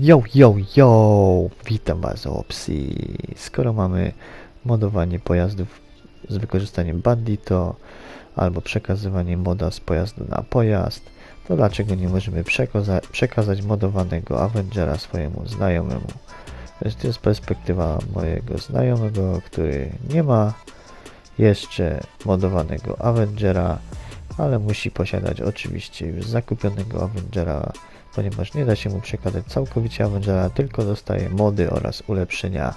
Yo, yo, yo! Witam Was, opcji. Skoro mamy modowanie pojazdów z wykorzystaniem bandito albo przekazywanie moda z pojazdu na pojazd, to dlaczego nie możemy przekaza przekazać modowanego Avengera swojemu znajomemu? To jest perspektywa mojego znajomego, który nie ma jeszcze modowanego Avengera, ale musi posiadać oczywiście już zakupionego Avengera, ponieważ nie da się mu przekazać całkowicie Avengera, tylko dostaje mody oraz ulepszenia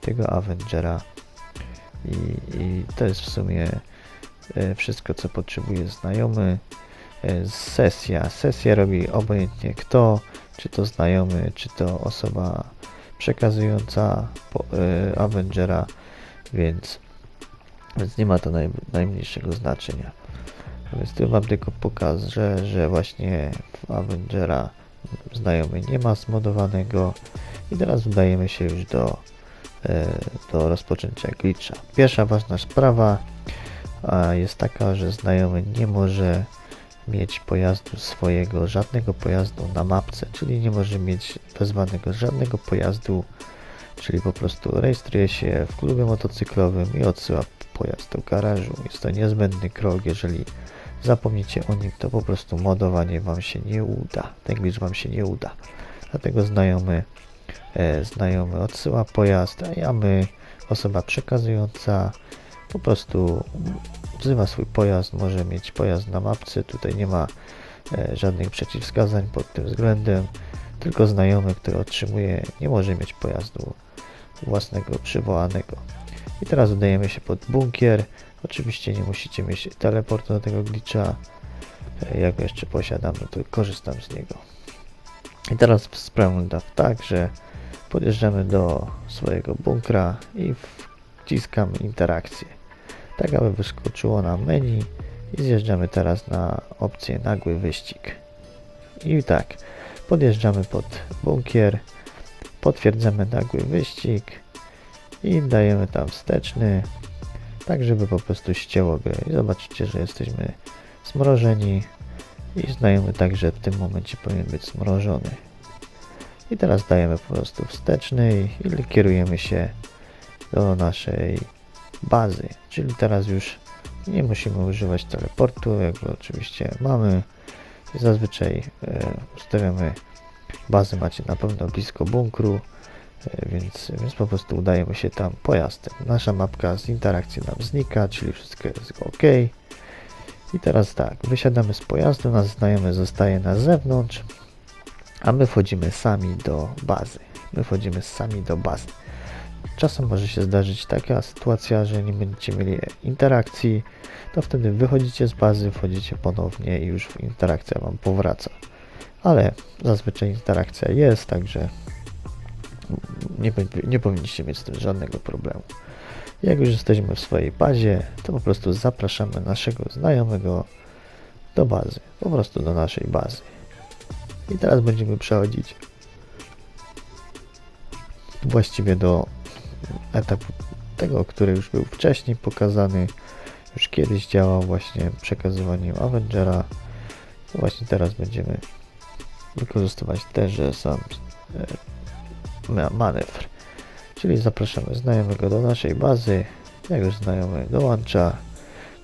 tego Avengera. I, i to jest w sumie e, wszystko, co potrzebuje znajomy. E, Sesja. Sesję robi obojętnie kto, czy to znajomy, czy to osoba przekazująca po, e, Avengera, więc, więc nie ma to naj, najmniejszego znaczenia. Więc tu wam tylko pokażę, że właśnie Avengera znajomy nie ma zmodowanego i teraz udajemy się już do, e, do rozpoczęcia glitcha. Pierwsza ważna sprawa jest taka, że znajomy nie może mieć pojazdu swojego, żadnego pojazdu na mapce, czyli nie może mieć wezwanego żadnego pojazdu, czyli po prostu rejestruje się w klubie motocyklowym i odsyła pojazd do garażu. Jest to niezbędny krok, jeżeli zapomnicie o nim, to po prostu modowanie Wam się nie uda. Ten glitch Wam się nie uda. Dlatego znajomy, e, znajomy odsyła pojazd, a my, osoba przekazująca, po prostu wzywa swój pojazd, może mieć pojazd na mapce. Tutaj nie ma e, żadnych przeciwwskazań pod tym względem. Tylko znajomy, który otrzymuje, nie może mieć pojazdu własnego przywołanego. I teraz udajemy się pod bunkier. Oczywiście nie musicie mieć teleportu do tego glitcha. E, Ja go jeszcze posiadam, no to korzystam z niego. I teraz sprawa wygląda tak, że podjeżdżamy do swojego bunkra i wciskamy interakcję. Tak aby wyskoczyło nam menu i zjeżdżamy teraz na opcję nagły wyścig. I tak, podjeżdżamy pod bunkier, potwierdzamy nagły wyścig i dajemy tam wsteczny, tak żeby po prostu ścięło grę i zobaczycie, że jesteśmy zmrożeni i znajomy także w tym momencie powinien być zmrożony. I teraz dajemy po prostu wsteczny i kierujemy się do naszej bazy, czyli teraz już nie musimy używać teleportu, jak go oczywiście mamy. Zazwyczaj e, ustawiamy bazę, macie na pewno blisko bunkru, więc, więc po prostu udajemy się tam pojazdem. Nasza mapka z interakcji nam znika, czyli wszystko jest ok. I teraz tak, wysiadamy z pojazdu, nasz znajomy zostaje na zewnątrz, a my wchodzimy sami do bazy. My wchodzimy sami do bazy. Czasem może się zdarzyć taka sytuacja, że nie będziecie mieli interakcji, to wtedy wychodzicie z bazy, wchodzicie ponownie i już interakcja Wam powraca. Ale zazwyczaj interakcja jest, także nie, nie powinniście mieć z tym żadnego problemu. Jak już jesteśmy w swojej bazie, to po prostu zapraszamy naszego znajomego do bazy, po prostu do naszej bazy. I teraz będziemy przechodzić właściwie do etapu tego, który już był wcześniej pokazany, już kiedyś działał właśnie przekazywaniem Avengera. Właśnie teraz będziemy wykorzystywać też sam e, manewr. Czyli zapraszamy znajomego do naszej bazy. Jak już znajomy dołącza,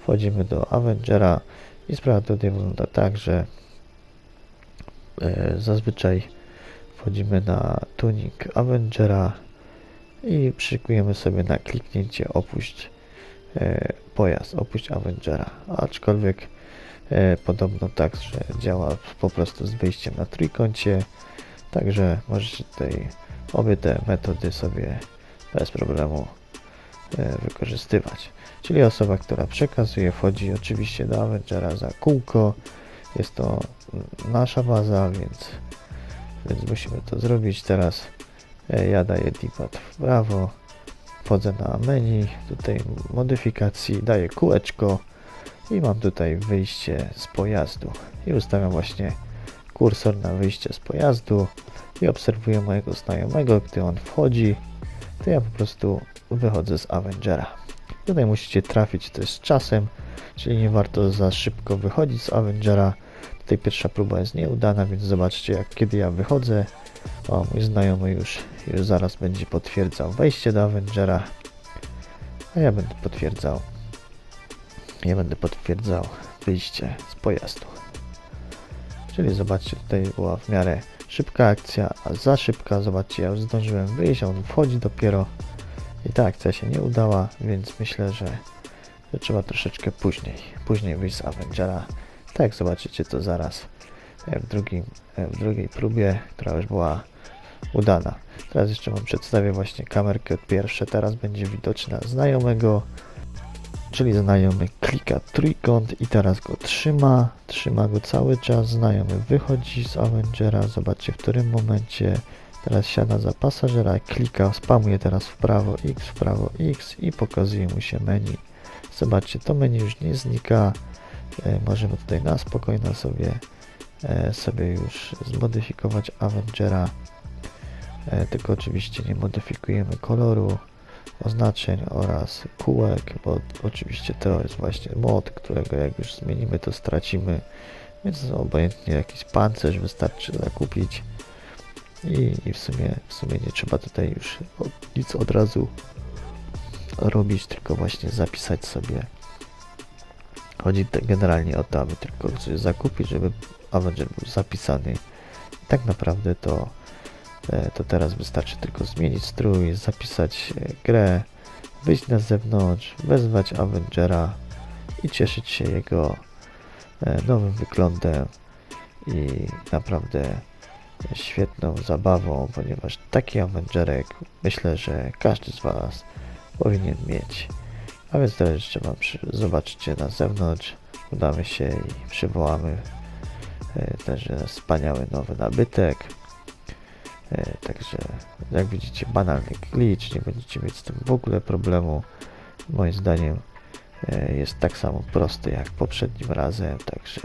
wchodzimy do Avengera i sprawa tutaj wygląda tak, że e, zazwyczaj wchodzimy na tuning Avengera i przykujemy sobie na kliknięcie opuść e, pojazd, opuść Avengera. Aczkolwiek e, podobno tak, że działa po prostu z wyjściem na trójkącie, także możecie tutaj obie te metody sobie bez problemu e, wykorzystywać. Czyli osoba, która przekazuje, wchodzi oczywiście do Avengera za kółko. Jest to nasza baza, więc, więc musimy to zrobić teraz. E, Ja daję D-pad w prawo, wchodzę na menu, tutaj modyfikacji, daję kółeczko i mam tutaj wyjście z pojazdu i ustawiam właśnie kursor na wyjście z pojazdu i obserwuję mojego znajomego, gdy on wchodzi, to ja po prostu wychodzę z Avengera. Tutaj musicie trafić też z czasem, czyli nie warto za szybko wychodzić z Avengera. Tutaj pierwsza próba jest nieudana, więc zobaczcie jak kiedy ja wychodzę, O, mój znajomy już, już zaraz będzie potwierdzał wejście do Avengera, a ja będę potwierdzał, ja będę potwierdzał wyjście z pojazdu. Czyli zobaczcie, tutaj była w miarę szybka akcja, a za szybka, zobaczcie, ja już zdążyłem wyjść, a on wchodzi dopiero i ta akcja się nie udała, więc myślę, że, że trzeba troszeczkę później, później wyjść z Avengera. Tak, zobaczycie to zaraz e, w, drugim, e, w drugiej próbie, która już była udana. Teraz jeszcze wam przedstawię właśnie kamerkę pierwsze, teraz będzie widoczna znajomego, czyli znajomy klika trójkąt i teraz go trzyma, trzyma go cały czas, znajomy wychodzi z Avengera, zobaczcie w którym momencie, teraz siada za pasażera, klika, spamuje teraz w prawo X, w prawo X i pokazuje mu się menu. Zobaczcie, to menu już nie znika, e, możemy tutaj na spokojnie sobie, e, sobie już zmodyfikować Avengera, e, tylko oczywiście nie modyfikujemy koloru, oznaczeń oraz kółek, bo oczywiście to jest właśnie mod, którego jak już zmienimy to stracimy, więc obojętnie jakiś pancerz wystarczy zakupić i, i w, sumie, w sumie nie trzeba tutaj już nic od razu robić, tylko właśnie zapisać sobie. Chodzi generalnie o to, aby tylko coś zakupić, żeby Avenger był zapisany. Tak naprawdę to to teraz wystarczy tylko zmienić strój, zapisać e, grę, wyjść na zewnątrz, wezwać Avengera i cieszyć się jego e, nowym wyglądem i naprawdę świetną zabawą, ponieważ taki Avengerek myślę, że każdy z Was powinien mieć. A więc teraz jeszcze Wam zobaczycie na zewnątrz, udamy się i przywołamy e, też e, wspaniały nowy nabytek. E, Także jak widzicie banalny glitch, nie będziecie mieć z tym w ogóle problemu. Moim zdaniem e, jest tak samo prosty jak poprzednim razem, także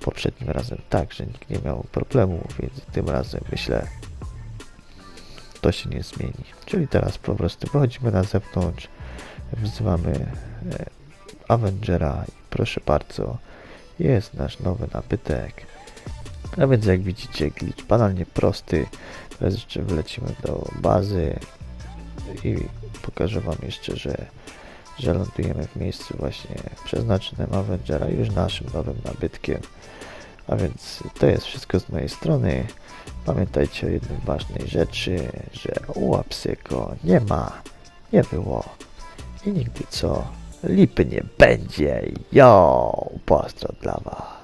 poprzednim razem także nikt nie miał problemu, więc tym razem myślę to się nie zmieni. Czyli teraz po prostu wychodzimy na zewnątrz, wzywamy e, Avengera i proszę bardzo, jest nasz nowy nabytek. A więc jak widzicie glitch banalnie prosty, jeszcze wlecimy do bazy i pokażę Wam jeszcze, że, że lądujemy w miejscu właśnie przeznaczonym Avengera, już naszym nowym nabytkiem. A więc to jest wszystko z mojej strony. Pamiętajcie o jednej ważnej rzeczy, że łapsyko nie ma, nie było i nigdy co, lipy nie będzie. Jo, pozdro dla Was.